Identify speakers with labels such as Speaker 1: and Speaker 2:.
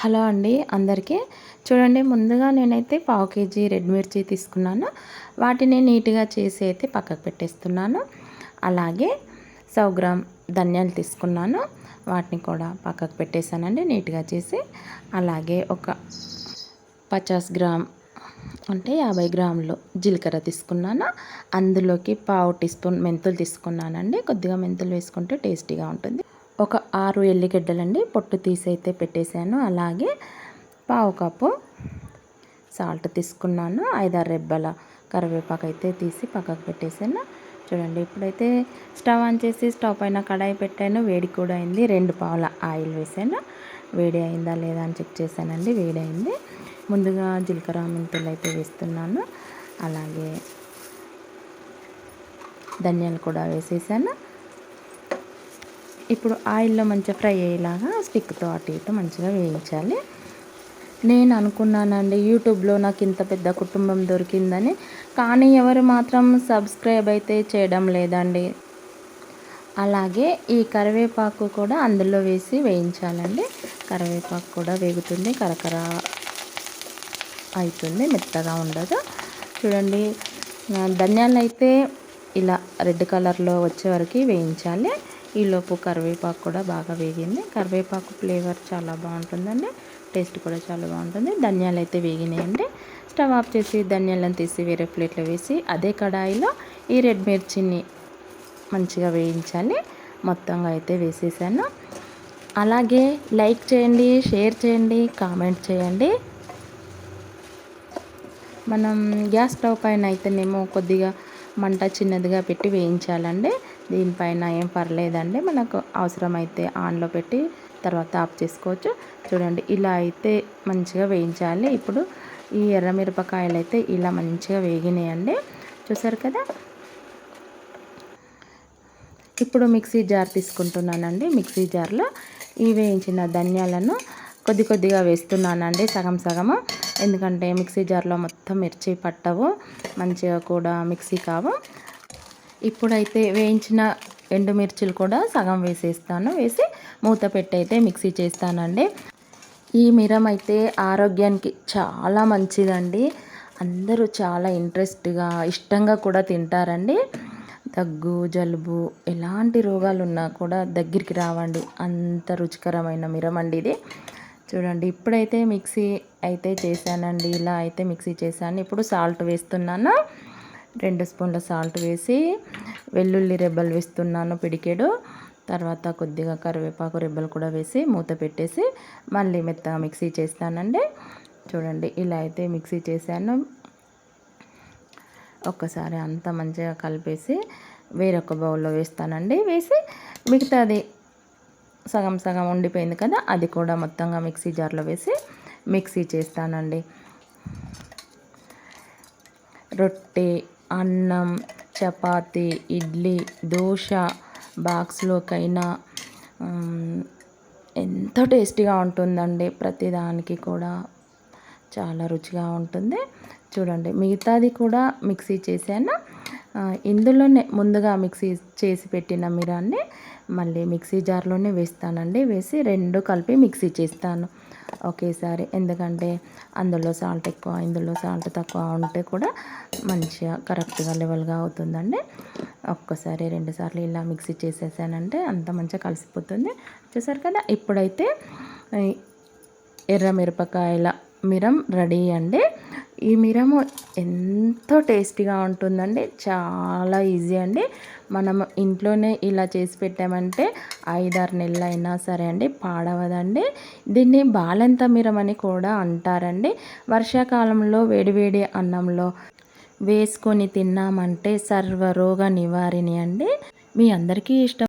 Speaker 1: Hello అండి అందరికీ. చూడండి ముందుగా నేనైతే పావు కేజీ రెడ్ మిర్చి తీసుకున్నాను. వాటిని నీట్గా చేసి అయితే పక్కకు పెట్టేస్తున్నాను. అలాగే సౌ గ్రామ్ ధనియాలు తీసుకున్నాను. వాటిని కూడా పక్కకు పెట్టేశానండి నీట్గా చేసి. అలాగే ఒక పచాస్ గ్రామ్ అంటే యాభై గ్రాములు జీలకర్ర తీసుకున్నాను. అందులోకి పావు టీ స్పూన్ మెంతులు తీసుకున్నానండి. కొద్దిగా మెంతులు వేసుకుంటే టేస్టీగా ఉంటుంది. ఒక ఆరు ఎల్లిగడ్డలండి పొట్టు తీసి అయితే పెట్టేశాను. అలాగే పావు కప్పు సాల్ట్ తీసుకున్నాను. ఐదారు రెబ్బల కరివేపాకు అయితే తీసి పక్కకు పెట్టేశాను. చూడండి ఇప్పుడైతే స్టవ్ ఆన్ చేసి స్టవ్ పైన కడాయి పెట్టాను. వేడి కూడా అయింది. రెండు పావుల ఆయిల్ వేసాను వేడి అయిందా లేదా అని చెక్ చేశానండి. వేడి అయింది. ముందుగా జీలకర్ర మెంతులు అయితే వేస్తున్నాను. అలాగే ధనియాలు కూడా వేసేసాను. ఇప్పుడు ఆయిల్లో మంచిగా ఫ్రై అయ్యేలాగా స్టిక్తో అటు ఇటు మంచిగా వేయించాలి. నేను అనుకున్నానండి యూట్యూబ్లో నాకు ఇంత పెద్ద కుటుంబం దొరికిందని కానీ ఎవరు మాత్రం సబ్స్క్రైబ్ అయితే చేయడం లేదండి. అలాగే ఈ కరివేపాకు కూడా అందులో వేసి వేయించాలండి. కరివేపాకు కూడా వేగుతుంది కరకర అవుతుంది మెత్తగా ఉండదు. చూడండి ధనియాలు అయితే ఇలా రెడ్ కలర్లో వచ్చే వరకు వేయించాలి. ఈలోపు కరివేపాకు కూడా బాగా వేగింది. కరివేపాకు ఫ్లేవర్ చాలా బాగుంటుందండి. టేస్ట్ కూడా చాలా బాగుంటుంది. ధనియాలు అయితే వేగినాయండి. స్టవ్ ఆఫ్ చేసి ధనియాలను తీసి వేరే ప్లేట్లో వేసి అదే కడాయిలో ఈ రెడ్ మిర్చిని మంచిగా వేయించాలి. మొత్తంగా అయితే వేసేసాను. అలాగే లైక్ చేయండి షేర్ చేయండి కామెంట్ చేయండి. మనం గ్యాస్ స్టవ్ పైన అయితేనేమో కొద్దిగా మంట చిన్నదిగా పెట్టి వేయించాలండి. దీనిపైన ఏం పర్లేదండి. మనకు అవసరమైతే ఆన్లో పెట్టి తర్వాత ఆఫ్ చేసుకోవచ్చు. చూడండి ఇలా అయితే మంచిగా వేయించాలి. ఇప్పుడు ఈ ఎర్రమిరపకాయలు అయితే ఇలా మంచిగా వేగినాయండి. చూసారు కదా? ఇప్పుడు మిక్సీ జార్ తీసుకుంటున్నానండి. మిక్సీ జార్లో ఈ వేయించిన ధనియాలను కొద్ది కొద్దిగా వేస్తున్నానండి సగం సగము. ఎందుకంటే మిక్సీ జార్లో మొత్తం మిర్చి పట్టవు మంచిగా కూడా మిక్సీ కావు. ఇప్పుడైతే వేయించిన ఎండుమిర్చిలు కూడా సగం వేసేస్తాను. వేసి మూత పెట్టి అయితే మిక్సీ చేస్తానండి. ఈ మిరం అయితే ఆరోగ్యానికి చాలా మంచిదండి. అందరూ చాలా ఇంట్రెస్ట్గా ఇష్టంగా కూడా తింటారండి. దగ్గు జలుబు ఎలాంటి రోగాలు ఉన్నా కూడా దగ్గరికి రావండి. అంత రుచికరమైన మిరం అండి ఇది. చూడండి ఇప్పుడైతే మిక్సీ అయితే చేశానండి. ఇలా అయితే మిక్సీ చేశాను. ఇప్పుడు సాల్ట్ వేస్తున్నాను. రెండు స్పూన్ల సాల్ట్ వేసి వెల్లుల్లి రెబ్బలు వేస్తున్నాను పిడికెడు. తర్వాత కొద్దిగా కరివేపాకు రెబ్బలు కూడా వేసి మూత పెట్టేసి మళ్ళీ మెత్తగా మిక్సీ చేస్తానండి. చూడండి ఇలా అయితే మిక్సీ చేశాను. ఒక్కసారి అంతా మంచిగా కలిపేసి వేరొక బౌల్లో వేస్తానండి. వేసి మిగతాది సగం సగం ఉండిపోయింది కదా అది కూడా మొత్తంగా మిక్సీ జార్లో వేసి మిక్సీ చేస్తానండి. రొట్టె అన్నం చపాతి ఇడ్లీ దోశ బాక్స్లోకైనా ఎంతో టేస్టీగా ఉంటుందండి ప్రతిదానికి కూడా. చాలా రుచిగా ఉంటుంది. చూడండి మిగతాది కూడా మిక్సీ చేశాను. ఇందులోనే ముందుగా మిక్సీ చేసి పెట్టిన మిరాన్ని మళ్ళీ మిక్సీ జార్లోనే వేస్తానండి. వేసి రెండు కలిపి మిక్సీ చేస్తాను. ఒకేసారి ఎందుకంటే అందులో సాల్ట్ ఎక్కువ ఇందులో సాల్ట్ తక్కువ ఉంటే కూడా మంచిగా కరెక్ట్గా లెవెల్గా అవుతుందండి. ఒక్కసారి రెండుసార్లు ఇలా మిక్సీ చేసేసానంటే అంత మంచిగా కలిసిపోతుంది. చూసారు కదా ఇప్పుడైతే ఎర్ర మిరపకాయల మిరం రెడీ అండి. ఈ మిరము ఎంతో టేస్టీగా ఉంటుందండి. చాలా ఈజీ అండి. మనం ఇంట్లోనే ఇలా చేసి పెట్టామంటే ఐదారు నెలలు అయినా సరే అండి పాడవదండి. దీన్ని బాలంత మిరం అని కూడా అంటారండి. వర్షాకాలంలో వేడివేడి అన్నంలో వేసుకొని తిన్నామంటే సర్వ రోగ నివారిణి అండి. మీ అందరికీ ఇష్టం